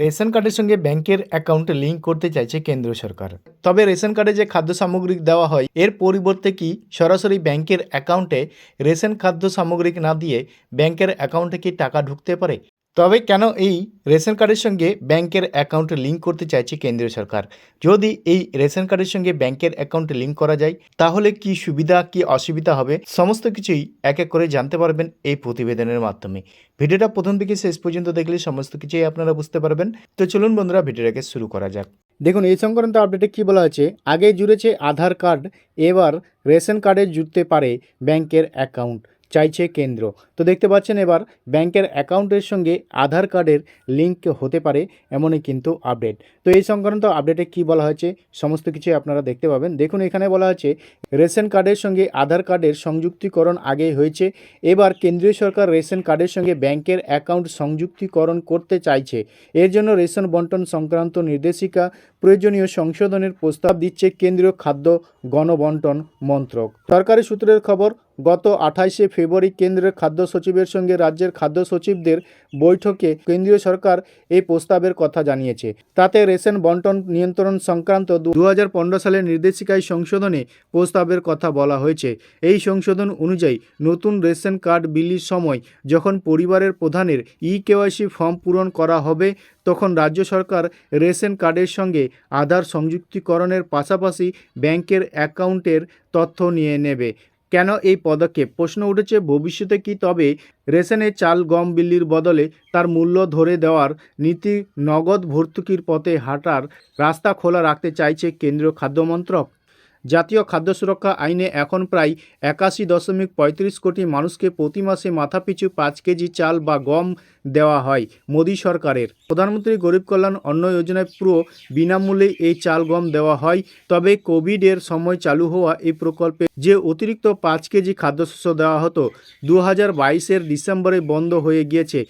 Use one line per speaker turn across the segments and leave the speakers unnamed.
Ration কার্ডের সঙ্গে ব্যাংকের অ্যাকাউন্টে লিঙ্ক করতে চাইছে কেন্দ্র সরকার। তবে রেশন কার্ডে যে খাদ্য সামগ্রী দেওয়া হয়, এর পরিবর্তে কি সরাসরি ব্যাংকের অ্যাকাউন্টে রেশন খাদ্য সামগ্রী না দিয়ে ব্যাংকের অ্যাকাউন্টে কি টাকা ঢুকতে পারে? তবে কেন এই রেশন কার্ডের সঙ্গে ব্যাংকের অ্যাকাউন্টে লিঙ্ক করতে চাইছে কেন্দ্রীয় সরকার? যদি এই রেশন কার্ডের সঙ্গে ব্যাংকের অ্যাকাউন্টে লিঙ্ক করা যায়, তাহলে কি সুবিধা, কি অসুবিধা হবে? সমস্ত কিছুই এক এক করে জানতে পারবেন এই প্রতিবেদনের মাধ্যমে। ভিডিওটা প্রথম থেকে শেষ পর্যন্ত দেখলে সমস্ত কিছুই আপনারা বুঝতে পারবেন। তো চলুন বন্ধুরা ভিডিওটাকে শুরু করা যাক। দেখুন, এই সংক্রান্ত আপডেটে কী বলা হয়েছে আগে জুড়েছে আধার কার্ড, এবার রেশন কার্ডে জুড়তে পারে ব্যাংকের অ্যাকাউন্ট। চাইছে কেন্দ্র। তো দেখতে পাচ্ছেন এবার ব্যাংকের অ্যাকাউন্টের সঙ্গে আধার কার্ডের লিঙ্ক হতে পারে এমনই কিন্তু আপডেট। তো এই সংক্রান্ত আপডেটে কি বলা হয়েছে সমস্ত কিছু আপনারা দেখতে পাবেন। দেখুন, এখানে বলা হয়েছে, রেশন কার্ডের সঙ্গে আধার কার্ডের সংযুক্তিকরণ আগে হয়েছে, এবার কেন্দ্রীয় সরকার রেশন কার্ডের সঙ্গে ব্যাংকের অ্যাকাউন্ট সংযুক্তিকরণ করতে চাইছে। এর জন্য রেশন বন্টন সংক্রান্ত নির্দেশিকা প্রয়োজনীয় সংশোধনের প্রস্তাব দিচ্ছে কেন্দ্রীয় খাদ্য গণবন্টন মন্ত্রক। সরকারি সূত্রের খবর গত আঠাইশে ফেব্রুয়ারি কেন্দ্রের খাদ্য সচিবের সঙ্গে রাজ্যের খাদ্য সচিবদের বৈঠকে কেন্দ্রীয় সরকার এই প্রস্তাবের কথা জানিয়েছে। তাতে রেশন বন্টন নিয়ন্ত্রণ সংক্রান্ত দু হাজার পনেরো সালের নির্দেশিকায় সংশোধনে প্রস্তাবের কথা বলা হয়েছে। এই সংশোধন অনুযায়ী নতুন রেশন কার্ড বিলির সময় যখন পরিবারের প্রধানের ই কেওয়াইসি ফর্ম পূরণ করা হবে, তখন রাজ্য সরকার রেশন কার্ডের সঙ্গে আধার সংযুক্তিকরণের পাশাপাশি ব্যাংকের অ্যাকাউন্টের তথ্য নিয়ে নেবে। কেন এই পদক্ষেপ? প্রশ্ন উঠেছে, ভবিষ্যতে কি তবে রেশনে চাল গম বিল্লির বদলে তার মূল্য ধরে দেওয়ার নীতি নগদ ভর্তুকির পথে হাঁটার রাস্তা খোলা রাখতে চাইছে কেন্দ্রীয় খাদ্য মন্ত্রক? জাতীয় খাদ্য সুরক্ষা আইনে এখন প্রায় একাশি দশমিক পঁয়ত্রিশ কোটি মানুষকে প্রতি মাসে মাথাপিছু পাঁচ কেজি চাল বা গম দেওয়া হয় মোদী সরকারের। প্রধানমন্ত্রী গরিব কল্যাণ অন্ন যোজনায় পুরো বিনামূল্যে এই চাল গম দেওয়া হয়। তবে কোভিডের সময় চালু হওয়া এই প্রকল্পে যে অতিরিক্ত পাঁচ কেজি খাদ্যশস্য দেওয়া হতো দু হাজার বাইশের ডিসেম্বরে বন্ধ হয়ে গিয়েছে।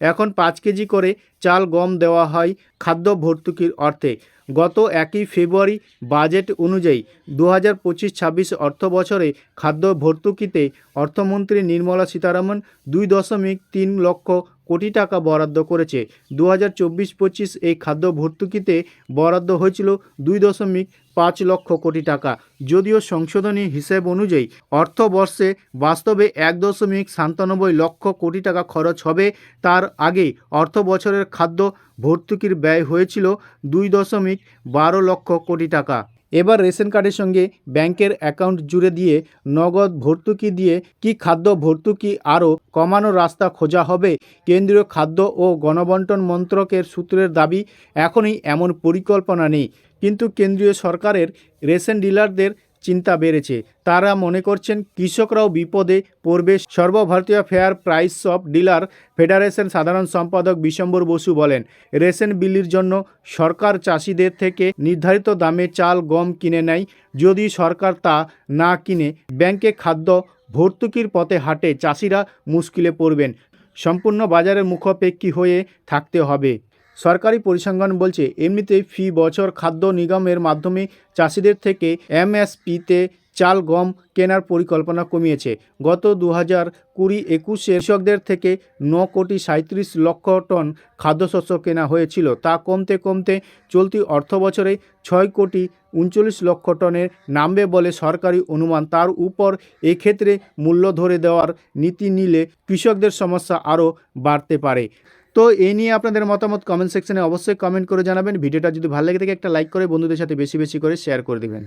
এখন পাঁচ কেজি করে চাল গম দেওয়া হয় খাদ্য ভর্তুকির অর্থে। গত একই ফেব্রুয়ারি বাজেট অনুযায়ী দু হাজার পঁচিশ ছাব্বিশ অর্থ বছরে খাদ্য ভর্তুকিতে অর্থমন্ত্রী নির্মলা সীতারামন দুই দশমিক তিন লক্ষ কোটি টাকা বরাদ্দ করেছে। দু হাজার চব্বিশ পঁচিশ এই খাদ্য ভর্তুকিতে বরাদ্দ হয়েছিল দুই দশমিক পাঁচ লক্ষ কোটি টাকা। যদিও সংশোধনী হিসেব অনুযায়ী অর্থবর্ষে বাস্তবে এক দশমিক সাতানব্বই লক্ষ কোটি টাকা খরচ হবে, তার আগে অর্থ বছরের খাদ্য ভর্তুকির ব্যয় হয়েছিল দুই দশমিক বারো লক্ষ কোটি টাকা। এবার রেশন কার্ডের সঙ্গে ব্যাংকের অ্যাকাউন্ট জুড়ে দিয়ে নগদ ভর্তুকি দিয়ে কি খাদ্য ভর্তুকি আরও কমানোর রাস্তা খোঁজা হবে? কেন্দ্রীয় খাদ্য ও গণবন্টন মন্ত্রকের সূত্রের দাবি, এখনই এমন পরিকল্পনা নেই। কিন্তু কেন্দ্রীয় সরকারের রেশন ডিলারদের চিন্তা বেড়েছে। তারা মনে করছেন কৃষকরাও বিপদে পড়বে। সর্বভারতীয় fair price of dealer federation সাধারণ সম্পাদক বিশম্বর বসু বলেন, রেশন বিলির জন্য সরকার চাষিদের থেকে নির্ধারিত দামে চাল, গম কিনে নেয়। যদি সরকার তা না কিনে, ব্যাংকে খাদ্য ভর্তুকির পথে হাঁটে, চাষিরা মুশকিলে পড়বেন। সম্পূর্ণ বাজারের মুখাপেক্ষী হয়ে থাকতে হবে। সরকারি পরিসংখ্যান বলছে এমনিতেই ফি বছর খাদ্য নিগমের মাধ্যমে চাষিদের থেকে এমএসপিতে চাল, গম কেনার পরিকল্পনা কমিয়েছে। গত দু হাজার কুড়ি একুশে কৃষকদের থেকে ন কোটি সাঁত্রিশ লক্ষ টন খাদ্যশস্য কেনা হয়েছিল। তা কমতে কমতে চলতি অর্থ বছরে ছয় কোটি উনচল্লিশ লক্ষ টনের নামবে বলে সরকারি অনুমান। তার উপর এক্ষেত্রে মূল্য ধরে দেওয়ার নীতি নিলে কৃষকদের সমস্যা আরও বাড়তে পারে। তো এই নিয়ে আপনাদের মতামত কমেন্ট সেকশনে অবশ্যই কমেন্ট করে জানাবেন। ভিডিওটা যদি ভালো লাগে থাকে, একটা লাইক করে বন্ধুদের সাথে বেশি বেশি করে শেয়ার করে দেবেন।